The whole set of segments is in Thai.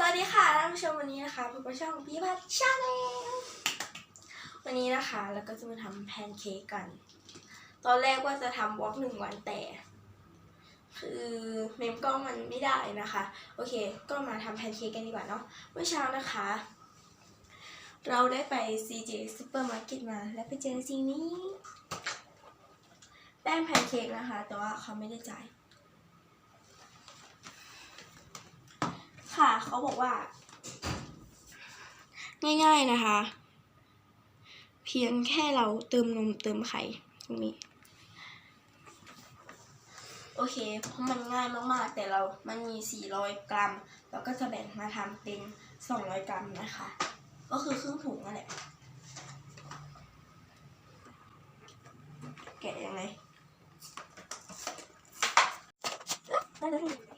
สวัสดีค่ะท่านผู้ชมวันนี้นะคะพบกับช่องพี่พัชชาแนลวันนี้นะคะเราก็จะมาทำแพนเค้กกัน ตอนแรกว่าจะทำวอล์กหนึ่งวันแต่ คือเมมกล้องมันไม่ได้นะคะ โอเค ก็มาทำแพนเค้กกันดีกว่าเนาะเมื่อเช้านะคะ เราได้ไป CJ Supermarket มา แล้วไปเจอสิ่งนี้ แป้งแพนเค้กนะคะ แต่ว่าเขาไม่ได้จ่าย ค่ะเขาบอกว่า ง่ายๆนะคะ เพียงแค่เราเติมนมเติมไข่ตรงนี้โอเค เพราะมันง่ายมากๆ แต่เรา มันมี 400 กรัม เราก็จะแบ่งมาทำเป็น 200 กรัมนะคะ ก็คือครึ่งถุงนั่นแหละ แกะยังไงได้แล้ว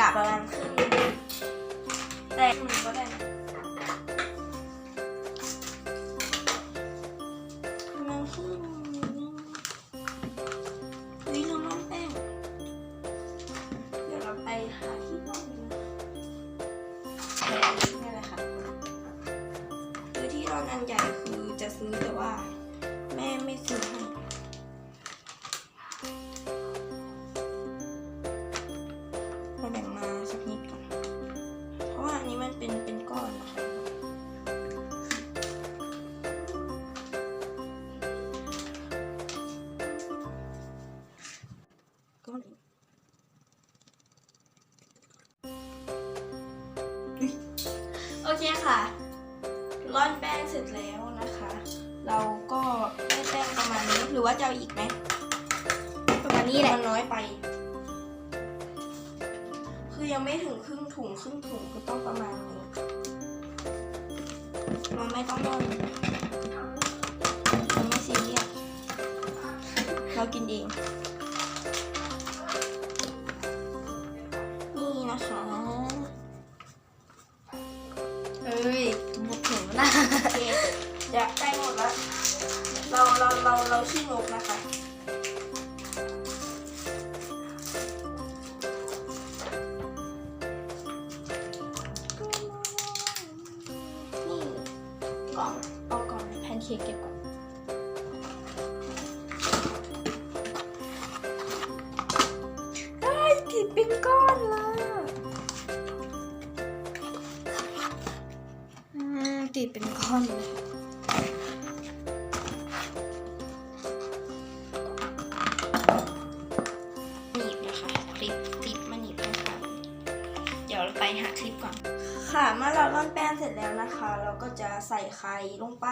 กะประมาณครึ่งแต่หนึ่งก็ได้นะประมาณครึ่งหนึ่งวิเราน้องแป้ง เดี๋ยวเราไปหาที่ร่อนนะนี่แหละค่ะคือที่ร่อนอันใหญ่คือจะซื้อแต่ว่า แม่ไม่ซื้อให้ ร่อนแป้งเสร็จแล้วนะคะ เราก็ได้แป้งประมาณนี้หรือว่าจะเอาอีกไหมประมาณนี้แหละมันน้อยไป คือยังไม่ถึงครึ่งถุงครึ่งถุงก็ต้องประมาณนี้มันไม่ต้องร่อนมันไม่ซีเรียสเรากินเอง เราเราขี้งกนะคะนี่กล่องเอากล่องแพนเค้กเก็บก่อนได้ติดเป็นก้อนลยอืมติดเป็นก้อนเลย ลงไป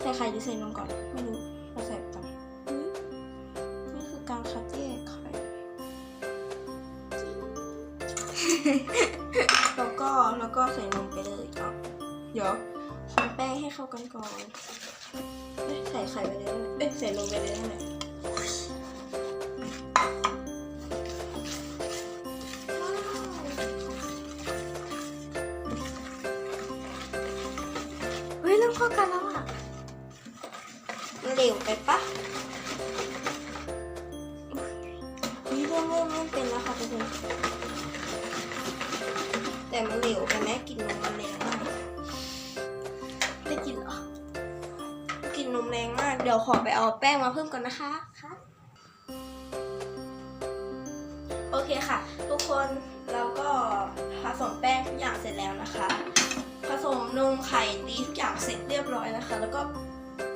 ใส่ไข่หรือใส่นมก่อน ไม่รู้เราใส่ก่อนนี่คือการคัดแยกไข่ แล้วก็แล้วก็ใส่นมไปเลยเอาเดี๋ยวคนแป้งให้เข้ากันก่อน ใส่ไข่ไปเลยเอ้ยใส่นมไปเลยนั่นแหละเฮ้ยเริ่ม เข้ากันแล้วอะมันเหลวไปปะนี่เริ่มเริ่มเริ่มเป็นแล้วค่ะทุกคนแต่มันเหลวไปแม่กลินนมมันแรงมากได้กลินเหรอกลินนมแรงมาก เดี๋ยวขอไปเอาแป้งมาเพิ่มก่อนนะคะค่ะโอเคค่ะ ทุกคนเราก็ผสมแป้งทุกอย่างเสร็จแล้วนะคะ ผสมนมไข่ตีทุกอย่างเสร็จเรียบร้อยนะคะ แล้วก็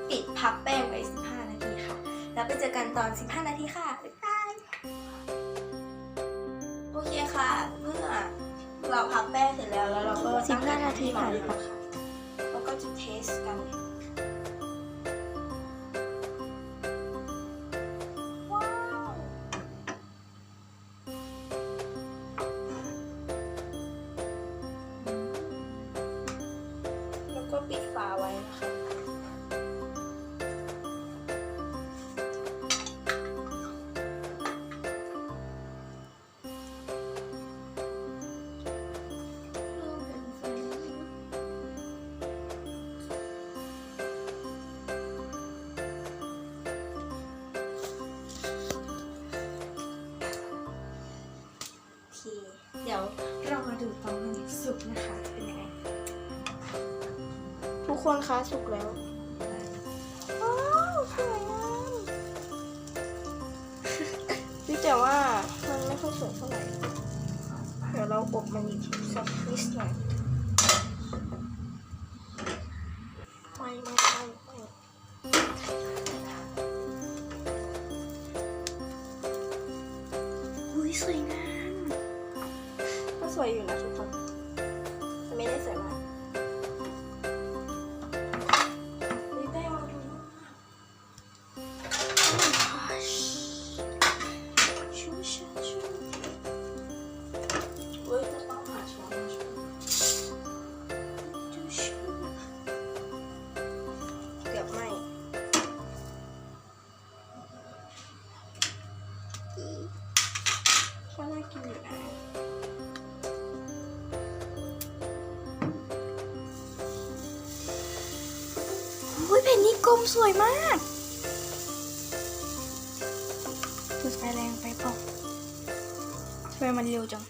ปิดพักแป้งไว้ 15 นาทีค่ะ แล้วไปเจอกันตอน 15 นาทีค่ะบ๊ายบายโอเคค่ะ เมื่อเราพักแป้งเสร็จแล้วแล้วเราก็สิบห้านาทีผ่านไปไปค่ะแล้วก็จะเทสกัน คนคะสุกแล้วว้าวสวยงามพี่แต่ว่ามันไม่ค่อยสวยเท่าไหร่ เดี๋ยวเราอบมันอีกทีสักนิดหน่อยไม่ไม่ไม่ไม่อุ้ยสวยงามก็สวยอยู่นะทุกคน ไม่ได้สวยมาก ลมสวยมากจุดไฟแรงไปเปล่าทำไมมันเร็วจัง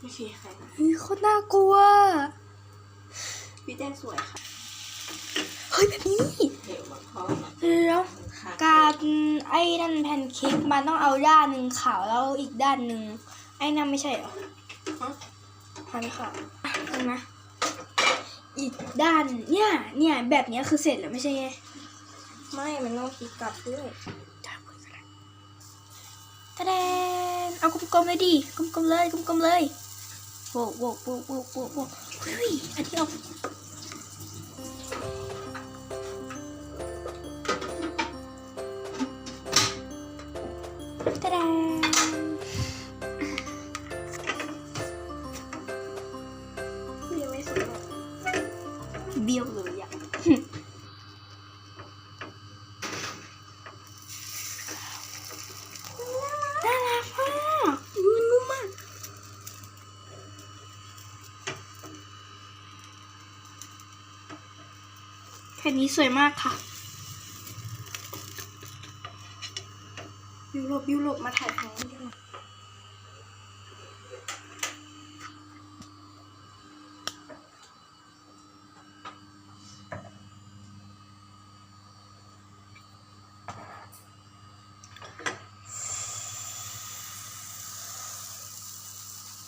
ไม่ใช่ใครนะเฮ้ยโคตรน่ากลัวพี่แจ้งสวยค่ะ เฮ้ยแบบนี้เดี๋ยวมาพอมเดี๋ยวค่ะการไอ้นั่นแผ่นเค้กมันต้องเอาด้านหนึ่งขาวแล้วอีกด้านหนึ่งไอ้นั่นไม่ใช่เหรอ พันขาวเห็นไหมอีกด้านเนี่ยเนี่ยแบบเนี้ยคือเสร็จแล้วไม่ใช่ไง ไม่ มันต้องพลิกกลับด้วยตะแดนเอากลมๆเลยดิ กลมๆเลย กลมๆเลยโว้โว้โว้โว้โว้โว้เฮ้ยอันนี้เอาตะแด ผ่นนี้สวยมากค่ะยุโรปยุโรปมาถ่ายของนี้ดีกว่า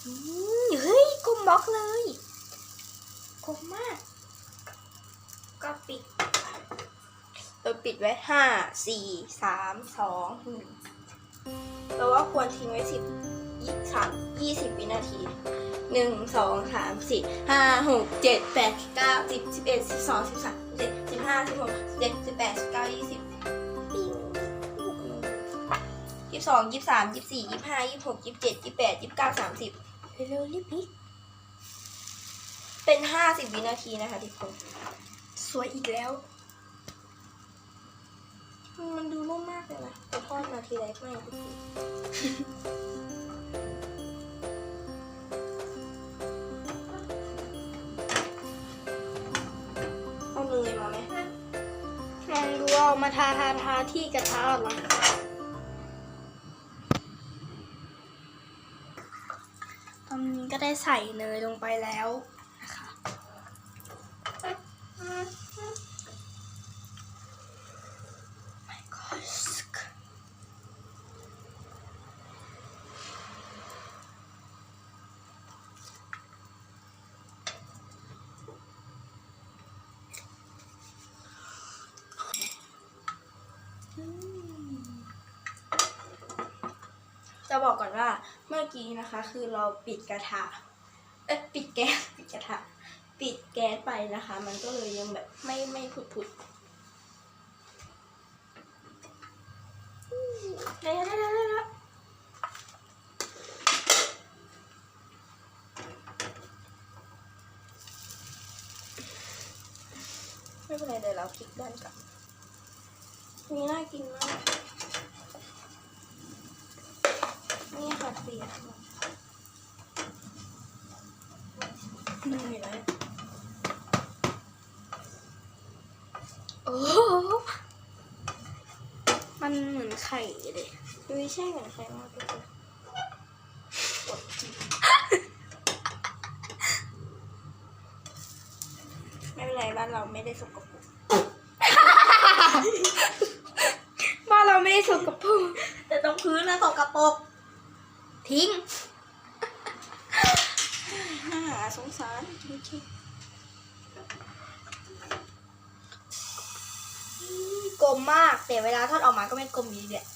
อืมเฮ้ยกลมบล็อกเลยกลมมาก ก็ปิดเราปิด ไว้ห้าสี่สามสองหนึ่งเราว่าควรทิ้งไว้สิบยี่สามยี่สิบวินาทีหนึ่งสองสามสี่ห้าหกเจ็ดแปดเก้าสิบสิบเอ็ดสิบสองสิบสามสิบสี่สิบห้าสิบหกสิบเจ็ดสิบแปดสิบเก้ายี่สิบยี่สิบสองยี่สิบสามยี่สิบสี่ยี่สิบห้ายี่สิบหกยี่สิบเจ็ดยี่สิบแปดยี่สิบเก้าสามสิบเร็วรีบพิกเป็นห้าสิบวินาทีนะคะทุกคน สวยอีกแล้ว มันดูนุ่มมากเลยนะแต่ทอดมาทีไรไม่ทุกทีเอาเนยมาไหมลองดูเอามาทาทาทาที่กระทะก่อนนะตอนนี้ก็ได้ใส่เนยลงไปแล้วนะคะ จะบอกก่อนว่าเมื่อกี้นะคะ คือเราปิดกระทะเอ๊ะปิดแก๊สปิดกระทะปิดแก๊สไปนะคะ มันก็เลยยังแบบไม่ไม่ผุดผุดได้แล้วได้แล้วได้แล้วไม่เป็นไรเดี๋ยวเราพลิกด้านกลับนี่น่ากินมาก นี่ค่ะเสียนี่มีอะไรโอ้โหมันเหมือนอนไข่เลยดูใช่เหมือนไข่มากเลยกดจิไม่เป็นไรบ้านเราไม่ได้สกปรกบ้านเราไม่ได้สกปรกแต่ตรงพื้นนะสกปรก ทิ้งน่าสงสารจริงๆกลมมาก แต่เวลาทอดออกมาก็ไม่กลมอยู่ดีแหละ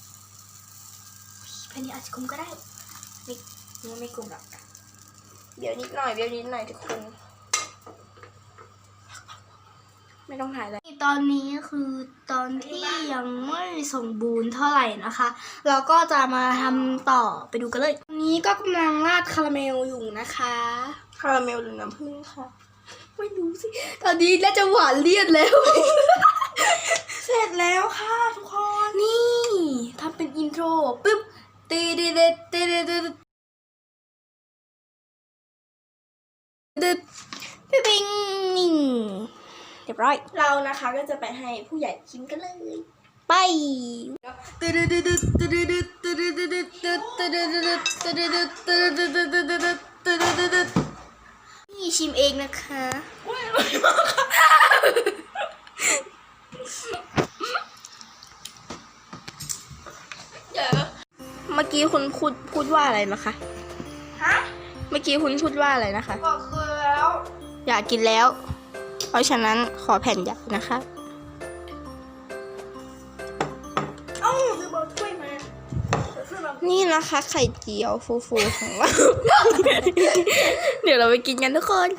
แผ่นนี้อาจจะกลมก็ได้นี่ไม่กลมหรอกเดี๋ยวนิดหน่อยเดี๋ยวนิดหน่อยทุกคน ไม่ต้องถ่ายแล้วตอนนี้คือตอนที่ยังไม่สมบูรณ์เท่าไหร่นะคะ เราก็จะมาทำต่อไปดูกันเลยตอนนี้ก็กำลังราดคาราเมลอยู่นะคะคาราเมลหรือน้ำผึ้งค่ะไม่รู้สิตอนนี้น่าจะหวานเลี่ยนแล้ว เสร็จแล้วค่ะทุกคนนี่ทำเป็นอินโทรปึ๊บตีเด็ดเด็ดเด็ดเด็ดเด็ดเด็ดปิ๊บิงนี่ เรียบร้อย เรานะคะก็จะไปให้ผู้ใหญ่ชิมกันเลย ไปนี่ชิมเองนะคะเมื่อกี้คุณพูดพูดว่าอะไรนะคะ ฮะ เมื่อกี้คุณพูดว่าอะไรนะคะ บอกคือแล้ว อยากกินแล้ว เพราะฉะนั้นขอแผ่นใหญ่นะคะเอ้าจะบอกถ้วยมาคือแบบนี่นะคะไข่เจียวฟูๆของเรา เดี๋ยวเราไปกินกันทุกคน